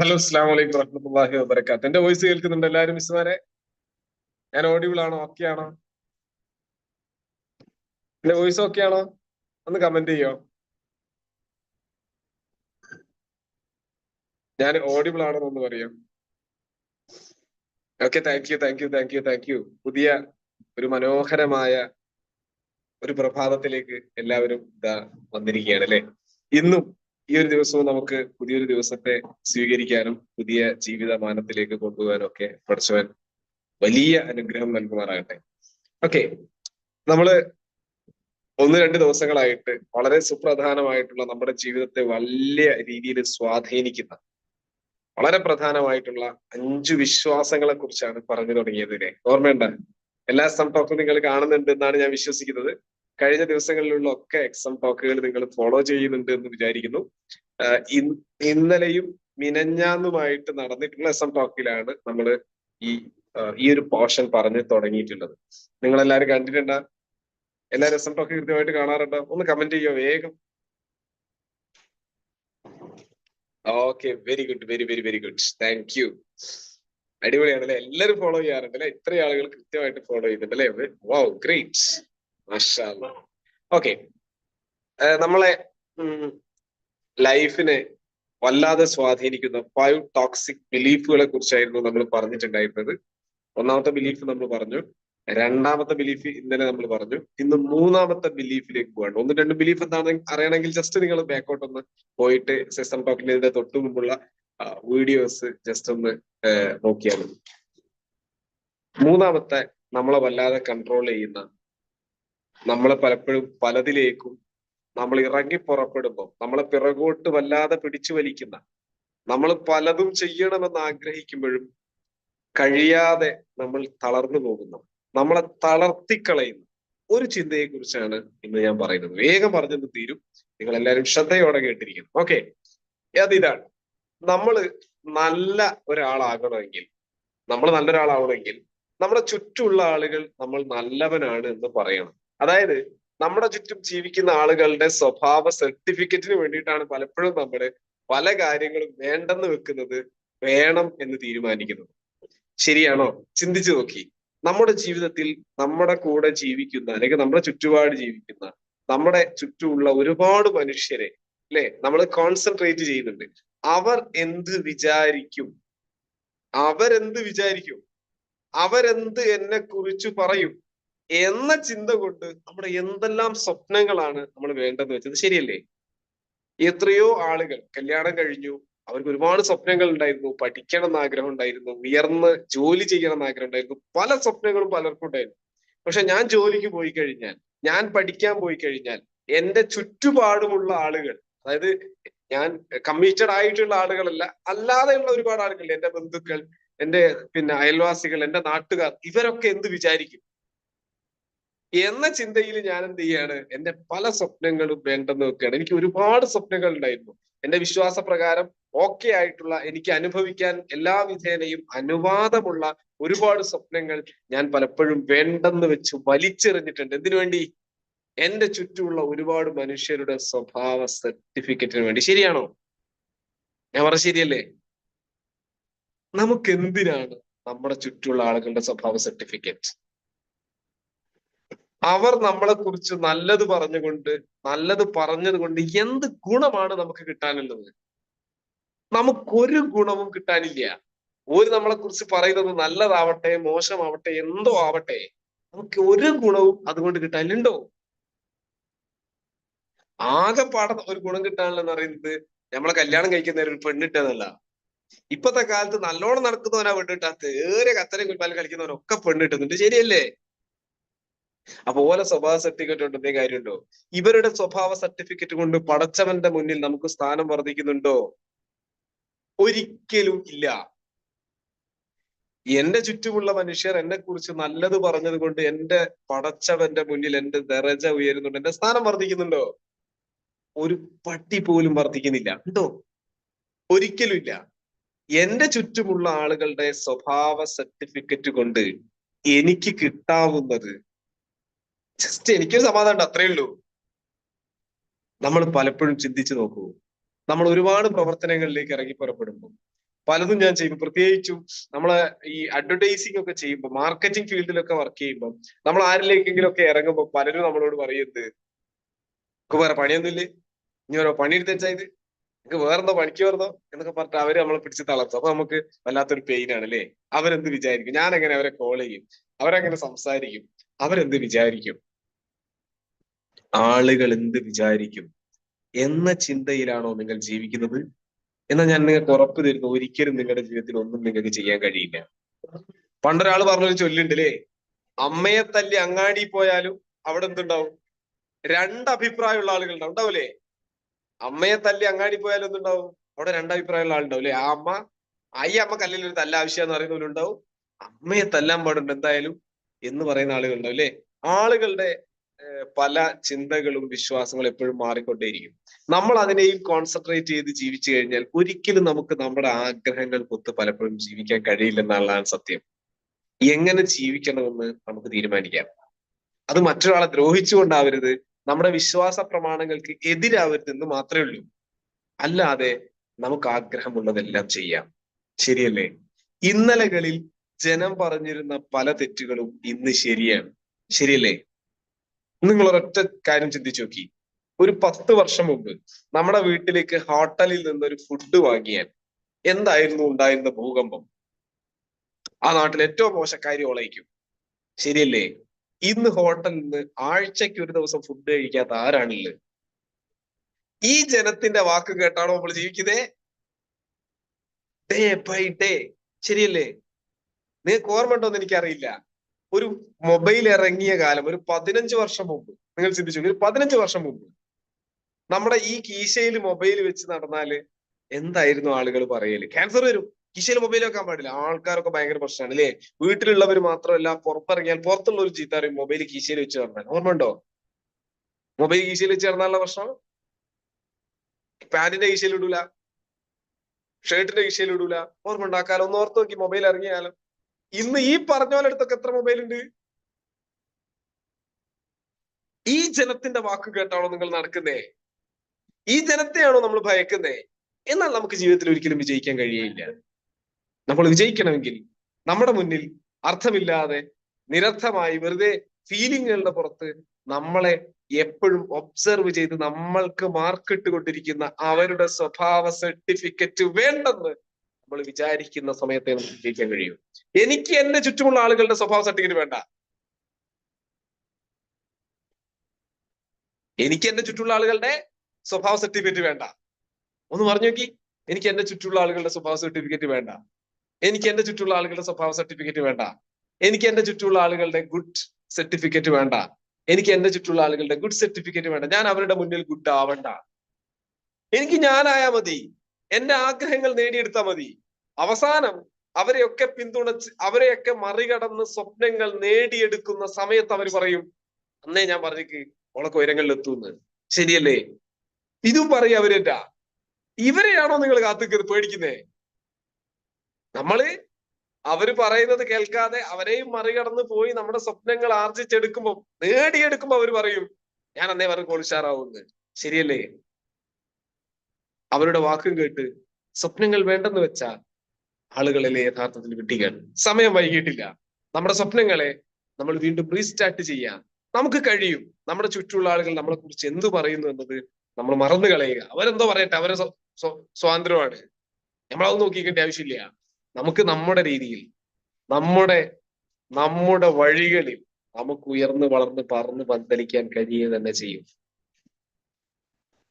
Hello അസ്സാം വലൈക്കും വറഹമത്തല്ലാഹി വബർക്കാത്ത് എന്റെ വോയിസ് കേൾക്കുന്നുണ്ട് എല്ലാവരും മിസ്സുമാരെ? ഞാൻ ഓഡിബിൾ ആണോ? ഓക്കെ ആണോ? എന്റെ വോയിസ് ഓക്കെ ആണോ? ഒന്ന് കമന്റ് ചെയ്യോ? ഞാൻ ഓഡിബിൾ ആണോ എന്ന് പറയാം? Okay thank you thank you thank you thank you പുതിയ ഒരു മനോഹരമായ ഒരു പ്രഭാതത്തിലേക്ക് എല്ലാവരും ഇതാ വന്നിരിക്കുകയാണ് അല്ലെ? ഇന്നും ഈ ഒരു ദിവസവും നമുക്ക് പുതിയൊരു ദിവസത്തെ സ്വീകരിക്കാനും പുതിയ ജീവിതമാനത്തിലേക്ക് കൊണ്ടുപോകാനും ഒക്കെ പഠിച്ചവൻ വലിയ അനുഗ്രഹം നൽകുമാറാകട്ടെ. ഓക്കെ നമ്മൾ ഒന്ന് രണ്ട് ദിവസങ്ങളായിട്ട് വളരെ സുപ്രധാനമായിട്ടുള്ള നമ്മുടെ ജീവിതത്തെ വലിയ രീതിയിൽ സ്വാധീനിക്കുന്ന വളരെ പ്രധാനമായിട്ടുള്ള അഞ്ചു വിശ്വാസങ്ങളെ കുറിച്ചാണ് പറഞ്ഞു തുടങ്ങിയത് ഓർമ്മയുണ്ട? എല്ലാ സം നിങ്ങൾ കാണുന്നുണ്ട് എന്നാണ് ഞാൻ വിശ്വസിക്കുന്നത്. കഴിഞ്ഞ ദിവസങ്ങളിലുള്ള ഒക്കെ എക്സാം ടോക്കുകൾ നിങ്ങൾ ഫോളോ ചെയ്യുന്നുണ്ട് എന്ന് വിചാരിക്കുന്നു. ഇന്നലെയും മിനഞ്ഞാന്നുമായിട്ട് നടന്നിട്ടുള്ള എക്സാം ടോക്കിലാണ് നമ്മൾ ഈ ഈ ഒരു പോർഷൻ പറഞ്ഞു തുടങ്ങിയിട്ടുള്ളത്. നിങ്ങൾ എല്ലാവരും കണ്ടിട്ടുണ്ട? എല്ലാവരും എം ടോക്ക് കൃത്യമായിട്ട് കാണാറുണ്ടോ? ഒന്ന് കമന്റ് ചെയ്യോ വേഗം. Okay very good very very very good thank you അടിപൊളിയാണ് അല്ലെ ഫോളോ ചെയ്യാറുണ്ട് അല്ലെ ഇത്ര ആളുകൾ കൃത്യമായിട്ട് ഫോളോ ചെയ്യുന്നുണ്ട് അല്ലെ വൗ ഗ്രേറ്റ് ഓക്കെ. നമ്മളെ ലൈഫിനെ വല്ലാതെ സ്വാധീനിക്കുന്ന ഫൈവ് ടോക്സിക് ബിലീഫുകളെ കുറിച്ചായിരുന്നു നമ്മൾ പറഞ്ഞിട്ടുണ്ടായിരുന്നത്. ഒന്നാമത്തെ ബിലീഫ് നമ്മൾ പറഞ്ഞു. രണ്ടാമത്തെ ബിലീഫ് ഇന്നലെ നമ്മൾ പറഞ്ഞു. ഇന്ന് മൂന്നാമത്തെ ബിലീഫിലേക്ക് പോകണം ഒന്ന് രണ്ട് ബിലീഫ് എന്താണെന്ന് അറിയണമെങ്കിൽ ജസ്റ്റ് നിങ്ങൾ ബാക്കോട്ട് ഒന്ന് പോയിട്ട് സിസ്റ്റം ടോക്കിന്റെ തൊട്ടു മുമ്പുള്ള വീഡിയോസ് ജസ്റ്റ് ഒന്ന് നോക്കിയാൽ മതി. മൂന്നാമത്തെ നമ്മളെ വല്ലാതെ കൺട്രോൾ ചെയ്യുന്ന നമ്മളെ പലപ്പോഴും പലതിലേക്കും നമ്മൾ ഇറങ്ങി പുറപ്പെടുമ്പോൾ നമ്മളെ പിറകോട്ട് വല്ലാതെ പിടിച്ചു വലിക്കുന്ന നമ്മൾ പലതും ചെയ്യണമെന്ന് ആഗ്രഹിക്കുമ്പോഴും കഴിയാതെ നമ്മൾ തളർന്നു പോകുന്ന നമ്മളെ തളർത്തിക്കളയുന്ന ഒരു ചിന്തയെ കുറിച്ചാണ് ഇന്ന് ഞാൻ പറയുന്നത്. വേഗം പറഞ്ഞത് തീരും. നിങ്ങൾ എല്ലാവരും ശ്രദ്ധയോടെ കേട്ടിരിക്കുന്നു ഓക്കെ. അത് ഇതാണ്. നമ്മൾ നല്ല ഒരാളാകണമെങ്കിൽ നമ്മൾ നല്ലൊരാളാവണമെങ്കിൽ നമ്മുടെ ചുറ്റുമുള്ള ആളുകൾ നമ്മൾ നല്ലവനാണ് എന്ന് പറയണം. അതായത് നമ്മുടെ ചുറ്റും ജീവിക്കുന്ന ആളുകളുടെ സ്വഭാവ സർട്ടിഫിക്കറ്റിന് വേണ്ടിയിട്ടാണ് പലപ്പോഴും നമ്മൾ പല കാര്യങ്ങളും വേണ്ടെന്ന് വെക്കുന്നത് വേണം എന്ന് തീരുമാനിക്കുന്നത്. ശരിയാണോ? ചിന്തിച്ചു നോക്കി. നമ്മുടെ ജീവിതത്തിൽ നമ്മുടെ കൂടെ ജീവിക്കുന്ന അല്ലെങ്കിൽ നമ്മുടെ ചുറ്റുപാട് ജീവിക്കുന്ന നമ്മുടെ ചുറ്റുമുള്ള ഒരുപാട് മനുഷ്യരെ അല്ലെ? നമ്മൾ കോൺസെൻട്രേറ്റ് ചെയ്യുന്നുണ്ട്. അവർ എന്ത് വിചാരിക്കും? അവരെന്ത് വിചാരിക്കും? അവരെന്ത് എന്നെ കുറിച്ച് പറയും? എന്ന ചിന്ത കൊണ്ട് നമ്മുടെ എന്തെല്ലാം സ്വപ്നങ്ങളാണ് നമ്മൾ വേണ്ടെന്ന് വെച്ചത് ശരിയല്ലേ? എത്രയോ ആളുകൾ കല്യാണം കഴിഞ്ഞു. അവർക്ക് ഒരുപാട് സ്വപ്നങ്ങൾ ഉണ്ടായിരുന്നു. പഠിക്കണം എന്നാഗ്രഹം ഉണ്ടായിരുന്നു. ഉയർന്ന് ജോലി ചെയ്യണം എന്നാഗ്രഹം ഉണ്ടായിരുന്നു. പല സ്വപ്നങ്ങളും പലർക്കും ഉണ്ടായിരുന്നു. പക്ഷെ ഞാൻ ജോലിക്ക് പോയി കഴിഞ്ഞാൽ ഞാൻ പഠിക്കാൻ പോയി കഴിഞ്ഞാൽ എന്റെ ചുറ്റുപാടുമുള്ള ആളുകൾ അതായത് ഞാൻ കമ്മീറ്റഡ് ആയിട്ടുള്ള ആളുകളല്ല അല്ലാതെയുള്ള ഒരുപാട് ആളുകൾ എന്റെ ബന്ധുക്കൾ എന്റെ പിന്നെ അയൽവാസികൾ എന്റെ നാട്ടുകാർ ഇവരൊക്കെ എന്ത് വിചാരിക്കും? എന്ന ചിന്തയിൽ ഞാൻ എന്ത് ചെയ്യാണ്? എന്റെ പല സ്വപ്നങ്ങളും വേണ്ടെന്ന് വെക്കുകയാണ്. എനിക്ക് ഒരുപാട് സ്വപ്നങ്ങൾ ഉണ്ടായിരുന്നു. എന്റെ വിശ്വാസ പ്രകാരം ഓക്കെ ആയിട്ടുള്ള എനിക്ക് അനുഭവിക്കാൻ എല്ലാ വിധേനയും അനുവാദമുള്ള ഒരുപാട് സ്വപ്നങ്ങൾ ഞാൻ പലപ്പോഴും വേണ്ടെന്ന് വെച്ച് വലിച്ചെറിഞ്ഞിട്ടുണ്ട്. എന്തിനു വേണ്ടി? എന്റെ ചുറ്റുമുള്ള ഒരുപാട് മനുഷ്യരുടെ സ്വഭാവ സർട്ടിഫിക്കറ്റിന് വേണ്ടി. ശരിയാണോ? ഞാൻ പറഞ്ഞ ശരിയല്ലേ? നമുക്ക് എന്തിനാണ് നമ്മുടെ ചുറ്റുമുള്ള ആളുകളുടെ സ്വഭാവ സർട്ടിഫിക്കറ്റ് അവർ നമ്മളെ കുറിച്ച് നല്ലത് പറഞ്ഞുകൊണ്ട് നല്ലത് പറഞ്ഞത് കൊണ്ട് എന്ത് ഗുണമാണ് നമുക്ക് കിട്ടാനുള്ളത്? നമുക്കൊരു ഗുണവും കിട്ടാനില്ല. ഒരു നമ്മളെ കുറിച്ച് പറയുന്നത് നല്ലതാവട്ടെ മോശമാവട്ടെ എന്തോ ആവട്ടെ നമുക്ക് ഒരു ഗുണവും അതുകൊണ്ട് കിട്ടാനുണ്ടോ പാട ഒരു ഗുണം കിട്ടാനുള്ളതെന്ന് പറയുന്നത് നമ്മളെ കല്യാണം കഴിക്കുന്ന ഒരു പെണ്ണിട്ടതല്ല. ഇപ്പത്തെ കാലത്ത് നല്ലോണം നടക്കുന്നവനാ പെണ്ണിട്ടാത്ത ഏറെ കത്തനെ കുൽപ്പാലും കളിക്കുന്നവനൊക്കെ പെണ്ണിട്ടുന്നുണ്ട്. ശരിയല്ലേ? അപ്പൊ ഓല സ്വഭാവ സർട്ടിഫിക്കറ്റ് കൊണ്ട് എന്തേ കാര്യമുണ്ടോ? ഇവരുടെ സ്വഭാവ സർട്ടിഫിക്കറ്റ് കൊണ്ട് പടച്ചവന്റെ മുന്നിൽ നമുക്ക് സ്ഥാനം വർദ്ധിക്കുന്നുണ്ടോ? ഒരിക്കലും ഇല്ല. എന്റെ ചുറ്റുമുള്ള മനുഷ്യർ എന്നെ കുറിച്ച് നല്ലത് പറഞ്ഞത് കൊണ്ട് എന്റെ പടച്ചവന്റെ മുന്നിൽ എന്റെ ദറജ ഉയരുന്നുണ്ട്. എന്റെ സ്ഥാനം വർദ്ധിക്കുന്നുണ്ടോ? ഒരു പട്ടി പോലും വർദ്ധിക്കുന്നില്ല. ഉണ്ടോ? ഒരിക്കലും ഇല്ല. എന്റെ ചുറ്റുമുള്ള ആളുകളുടെ സ്വഭാവ സർട്ടിഫിക്കറ്റ് കൊണ്ട് എനിക്ക് കിട്ടാവുന്നത് ജസ്റ്റ് എനിക്കൊരു സമാധാനം ഉണ്ട് അത്രേ ഉള്ളൂ. നമ്മൾ പലപ്പോഴും ചിന്തിച്ചു നോക്കൂ. നമ്മൾ ഒരുപാട് പ്രവർത്തനങ്ങളിലേക്ക് ഇറങ്ങി പുറപ്പെടുമ്പോൾ പലതും ഞാൻ ചെയ്യും പ്രത്യേകിച്ചും നമ്മളെ ഈ അഡ്വർടൈസിംഗ് ഒക്കെ ചെയ്യുമ്പോൾ മാർക്കറ്റിംഗ് ഫീൽഡിലൊക്കെ വർക്ക് ചെയ്യുമ്പോൾ നമ്മൾ ആരിലേക്കെങ്കിലും ഒക്കെ ഇറങ്ങുമ്പോൾ പലരും നമ്മളോട് പറയുന്നത് നമുക്ക് വേറെ പണിയൊന്നുമില്ലേ? ഇനി ഓരോ പണി ഇത്? നിങ്ങൾക്ക് വേറെന്തോ പണിക്ക് വേറെന്തോ എന്നൊക്കെ പറഞ്ഞിട്ട് അവർ നമ്മളെ പിടിച്ച് തളർത്തും. അപ്പൊ നമുക്ക് വല്ലാത്തൊരു പെയിൻ ആണ് അല്ലേ? അവരെന്ത് വിചാരിക്കും? ഞാൻ എങ്ങനെ അവരെ കോൾ ചെയ്യും? അവരെങ്ങനെ സംസാരിക്കും? അവരെന്ത് വിചാരിക്കും? ആളുകൾ എന്ത് വിചാരിക്കും? എന്ന ചിന്തയിലാണോ നിങ്ങൾ ജീവിക്കുന്നത്? എന്നാൽ ഞാൻ നിങ്ങൾക്ക് ഉറപ്പ് തരുന്നു ഒരിക്കലും നിങ്ങളുടെ ജീവിതത്തിൽ ഒന്നും നിങ്ങൾക്ക് ചെയ്യാൻ കഴിയില്ല. പണ്ടൊരാൾ പറഞ്ഞൊരു ചൊല്ലുണ്ട് അല്ലേ അമ്മയെ തല്ലി അങ്ങാടി പോയാലും അവിടെ എന്തുണ്ടാവും? രണ്ട് അഭിപ്രായമുള്ള ആളുകൾ ഉണ്ടാവും. അമ്മയെ തല്ലി അങ്ങാടി പോയാലും എന്തുണ്ടാവും? അവിടെ രണ്ട് അഭിപ്രായമുള്ള ആളുണ്ടാവും അല്ലേ? ആ അമ്മ ഈ അമ്മ കല്ലിൽ ഒരു തല്ല ആവശ്യം എന്ന് പറയുന്നവരുണ്ടാവും. അമ്മയെ തല്ലാൻ പാടുണ്ട് എന്തായാലും എന്ന് പറയുന്ന ആളുകൾ ഉണ്ടാവും അല്ലേ? ആളുകളുടെ പല ചിന്തകളും വിശ്വാസങ്ങളും എപ്പോഴും മാറിക്കൊണ്ടേയിരിക്കും. നമ്മൾ അതിനെയും കോൺസെൻട്രേറ്റ് ചെയ്ത് ജീവിച്ചു കഴിഞ്ഞാൽ ഒരിക്കലും നമുക്ക് നമ്മുടെ ആഗ്രഹങ്ങൾ ആഗ്രഹങ്ങൾക്കൊത്ത് പലപ്പോഴും ജീവിക്കാൻ കഴിയില്ലെന്നുള്ളതാണ് സത്യം. എങ്ങനെ ജീവിക്കണമെന്ന് നമുക്ക് തീരുമാനിക്കാം. അത് മറ്റൊരാളെ ദ്രോഹിച്ചുകൊണ്ടാവരുത്. നമ്മുടെ വിശ്വാസ പ്രമാണങ്ങൾക്ക് എതിരാവരുതെന്ന് മാത്രമേ ഉള്ളൂ. അല്ലാതെ നമുക്ക് ആഗ്രഹമുള്ളതെല്ലാം ചെയ്യാം. ശരിയല്ലേ? ഇന്നലകളിൽ ജനം പറഞ്ഞിരുന്ന പല തെറ്റുകളും ഇന്ന് ശരിയാണ്. ശരിയല്ലേ? നിങ്ങൾ ഒരൊറ്റ കാര്യം ചിന്തിച്ചു നോക്കി. ഒരു പത്ത് വർഷം മുമ്പ് നമ്മുടെ വീട്ടിലേക്ക് ഹോട്ടലിൽ നിന്ന് ഒരു ഫുഡ് വാങ്ങിയാൽ എന്തായിരുന്നു ഉണ്ടായിരുന്ന ഭൂകമ്പം? ആ നാട്ടിൽ ഏറ്റവും മോശക്കാരി ഓളയിക്കും. ശരിയല്ലേ? ഇന്ന് ഹോട്ടലിൽ നിന്ന് ആഴ്ചയ്ക്ക് ഒരു ദിവസം ഫുഡ് കഴിക്കാത്ത ആരാണില്ല ഈ ജനത്തിന്റെ വാക്ക് കേട്ടാണോ നമ്മൾ ജീവിക്കുന്നേ? ഡേ ബൈ ഡേ ശരിയല്ലേ? നിങ്ങൾക്ക് ഓർമ്മ ഉണ്ടോ എന്ന് എനിക്കറിയില്ല. ഒരു മൊബൈൽ ഇറങ്ങിയ കാലം ഒരു പതിനഞ്ച് വർഷം മുമ്പ് നിങ്ങൾ ചിന്തിച്ചു ഒരു പതിനഞ്ച് വർഷം മുമ്പ് നമ്മുടെ ഈ കീശയിൽ മൊബൈൽ വെച്ച് നടന്നാൽ എന്തായിരുന്നു ആളുകൾ പറയൽ? ക്യാൻസർ വരും. കീശയിൽ മൊബൈൽ വെക്കാൻ പാടില്ല. ആൾക്കാരൊക്കെ ഭയങ്കര പ്രശ്നമാണ് അല്ലേ? വീട്ടിലുള്ളവർ മാത്രമല്ല പുറത്തിറങ്ങിയാൽ പുറത്തുള്ള ഒരു ചീത്ത അറിയും മൊബൈൽ കീശയിൽ വെച്ച് നടന്നാൽ. ഓർമ്മ ഉണ്ടോ? മൊബൈൽ കീശയിൽ വെച്ച് നടന്നാലുള്ള പ്രശ്നം? പാന്റിന്റെ കീശയിൽ ഇടൂല ഷർട്ടിന്റെ കീശയിൽ ഇടൂല. ഓർമ്മ ഉണ്ടാക്കാലോ ഒന്ന് ഓർത്ത് നോക്കി മൊബൈൽ ഇറങ്ങിയാലോ ഇന്ന് ഈ പറഞ്ഞ പോലെ അടുത്തൊക്കെ എത്ര മൊബൈൽ ഉണ്ട്? ഈ ജനത്തിന്റെ വാക്ക് കേട്ടാണോ നിങ്ങൾ നടക്കുന്നേ? ഈ ജനത്തെയാണോ നമ്മൾ ഭയക്കുന്നേ? എന്നാൽ നമുക്ക് ജീവിതത്തിൽ ഒരിക്കലും വിജയിക്കാൻ കഴിയയില്ല. നമ്മൾ വിജയിക്കണമെങ്കിൽ നമ്മുടെ മുന്നിൽ അർത്ഥമില്ലാതെ നിരർത്ഥമായി വെറുതെ ഫീലിങ്ങുകളുടെ പുറത്ത് നമ്മളെ എപ്പോഴും ഒബ്സർവ് ചെയ്ത് നമ്മൾക്ക് മാർക്കിട്ട് കൊണ്ടിരിക്കുന്ന അവരുടെ സ്വഭാവ സർട്ടിഫിക്കറ്റ് വേണ്ടെന്ന് നമ്മൾ വിചാരിക്കുന്ന സമയത്തെ നമുക്ക് വിജയിക്കാൻ കഴിയും. എനിക്ക് എന്റെ ചുറ്റുമുള്ള ആളുകളുടെ സ്വഭാവ സർട്ടിഫിക്കറ്റ് വേണ്ട. എനിക്ക് എന്റെ ചുറ്റുമുള്ള ആളുകളുടെ സ്വഭാവ സർട്ടിഫിക്കറ്റ് വേണ്ട. ഒന്ന് പറഞ്ഞു നോക്കി. എനിക്ക് എന്റെ ചുറ്റുമുള്ള ആളുകളുടെ സ്വഭാവ സർട്ടിഫിക്കറ്റ് വേണ്ട. എനിക്ക് എന്റെ ചുറ്റുമുള്ള ആളുകളുടെ സ്വഭാവ സർട്ടിഫിക്കറ്റ് വേണ്ട. എനിക്ക് എന്റെ ചുറ്റുമുള്ള ആളുകളുടെ ഗുഡ് സർട്ടിഫിക്കറ്റ് വേണ്ട. എനിക്ക് എന്റെ ചുറ്റുമുള്ള ആളുകളുടെ ഗുഡ് സർട്ടിഫിക്കറ്റ് വേണ്ട. ഞാൻ അവരുടെ മുന്നിൽ ഗുഡ് ആവണ്ട. എനിക്ക് ഞാനായാ മതി. എന്റെ ആഗ്രഹങ്ങൾ നേടിയെടുത്താൽ മതി. അവസാനം അവരെയൊക്കെ പിന്തുണച്ച് അവരെയൊക്കെ മറികടന്ന് സ്വപ്നങ്ങൾ നേടിയെടുക്കുന്ന സമയത്ത് അവർ പറയും അന്നേ ഞാൻ പറഞ്ഞേക്ക് ഓളൊക്കെ ഉയരങ്ങളിൽ എത്തുമെന്ന് ശരിയല്ലേ? ഇതും പറയും അവരെറ്റാ ഇവരെയാണോ നിങ്ങൾ കാത്തുക്കരുത് പേടിക്കുന്നേ? നമ്മൾ അവർ പറയുന്നത് കേൾക്കാതെ അവരെയും മറികടന്ന് പോയി നമ്മുടെ സ്വപ്നങ്ങൾ ആർജിച്ചെടുക്കുമ്പോൾ നേടിയെടുക്കുമ്പോ അവർ പറയും ഞാൻ അന്നേ പറഞ്ഞ് കോളിഷാറാവുന്നത് ശരിയല്ലേ? അവരുടെ വാക്കും കേട്ട് സ്വപ്നങ്ങൾ വേണ്ടെന്ന് വെച്ചാൽ ആളുകളെ യഥാർത്ഥത്തിൽ വിട്ടികൾ സമയം വൈകിട്ടില്ല. നമ്മുടെ സ്വപ്നങ്ങളെ നമ്മൾ വീണ്ടും റീസ്റ്റാർട്ട് ചെയ്യാൻ നമുക്ക് കഴിയും. നമ്മുടെ ചുറ്റുമുള്ള ആളുകൾ നമ്മളെ കുറിച്ച് എന്ത് പറയുന്നു എന്നത് നമ്മൾ മറന്നു കളയുക. അവരെന്തോ പറയട്ടെ. അവരെ സ്വാതന്ത്ര്യമാണ്. നമ്മളത് നോക്കിക്കേണ്ട ആവശ്യമില്ല. നമുക്ക് നമ്മുടെ രീതിയിൽ നമ്മുടെ നമ്മുടെ വഴികളിൽ നമുക്ക് ഉയർന്നു വളർന്ന് പറന്ന് പന്തലിക്കാൻ കഴിയുക തന്നെ ചെയ്യും.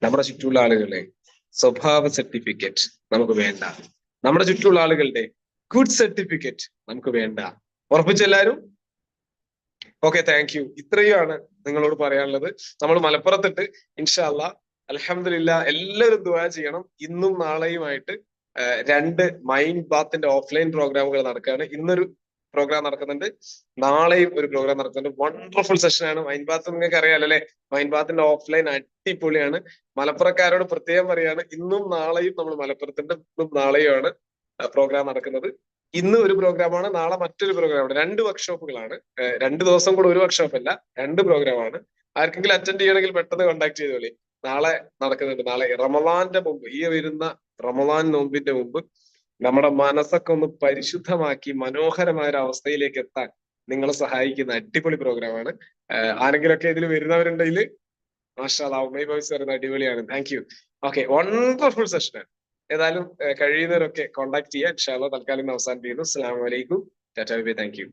നമ്മുടെ ചുറ്റുമുള്ള ആളുകളെ സ്വഭാവ സർട്ടിഫിക്കറ്റ് നമുക്ക് വേണ്ട. നമ്മുടെ ചുറ്റുമുള്ള ആളുകളുടെ ഗുഡ് സർട്ടിഫിക്കറ്റ് നമുക്ക് വേണ്ട. ഉറപ്പിച്ചെല്ലാരും ഓക്കെ താങ്ക് യു ഇത്രയുമാണ് നിങ്ങളോട് പറയാനുള്ളത്. നമ്മൾ മലപ്പുറത്തിട്ട് ഇൻഷാല്ല അലഹമില്ല എല്ലാവരും ദുവാ ചെയ്യണം. ഇന്നും നാളെയുമായിട്ട് രണ്ട് മൈൻഡ് ബാത്തിന്റെ ഓഫ്ലൈൻ പ്രോഗ്രാമുകൾ നടക്കുകയാണ്. ഇന്നൊരു പ്രോഗ്രാം നടക്കുന്നുണ്ട്. നാളെയും ഒരു പ്രോഗ്രാം നടക്കുന്നുണ്ട്. വണ്ടർഫുൾ സെഷനാണ് മൈൻ ബാത്ത് നിങ്ങൾക്ക് അറിയാലോ അല്ലെ? മൈൻ ബാത്തിന്റെ ഓഫ്ലൈൻ അടിപൊളിയാണ്. മലപ്പുറക്കാരോട് പ്രത്യേകം പറയാണ് ഇന്നും നാളെയും നമ്മൾ മലപ്പുറത്തിന്റെ ഇന്നും നാളെയുമാണ് പ്രോഗ്രാം നടക്കുന്നത്. ഇന്ന് ഒരു പ്രോഗ്രാമാണ് നാളെ മറ്റൊരു പ്രോഗ്രാമാണ് രണ്ട് വർക്ക്ഷോപ്പുകളാണ് രണ്ട് ദിവസം കൂടെ ഒരു വർക്ക്ഷോപ്പ് അല്ല രണ്ട് പ്രോഗ്രാമാണ് ആർക്കെങ്കിലും അറ്റൻഡ് ചെയ്യണമെങ്കിൽ പെട്ടെന്ന് കോൺടാക്ട് ചെയ്തോളി നാളെ നടക്കുന്നുണ്ട്. നാളെ റമദാന്റെ മുമ്പ് ഈ വരുന്ന റമദാൻ നോമ്പിന്റെ മുമ്പ് നമ്മുടെ മനസ്സൊക്കെ ഒന്ന് പരിശുദ്ധമാക്കി മനോഹരമായ ഒരു അവസ്ഥയിലേക്ക് എത്താൻ നിങ്ങളെ സഹായിക്കുന്ന അടിപൊളി പ്രോഗ്രാമാണ് ആരെങ്കിലുമൊക്കെ ഇതിൽ വരുന്നവരുണ്ടെങ്കിൽ മാഷാ ഉമ്മൈ ബോയ്സ് പറയുന്നത് അടിപൊളിയാണ്. Thank you okay wonderful session ഏതായാലും കഴിയുന്നവരൊക്കെ കോൺടാക്ട് ചെയ്യാം ഇൻഷാല്ല തൽക്കാലം അവസാനിപ്പിക്കുന്നു. അസ്സാം വലൈക്കും ബൈ താങ്ക് യു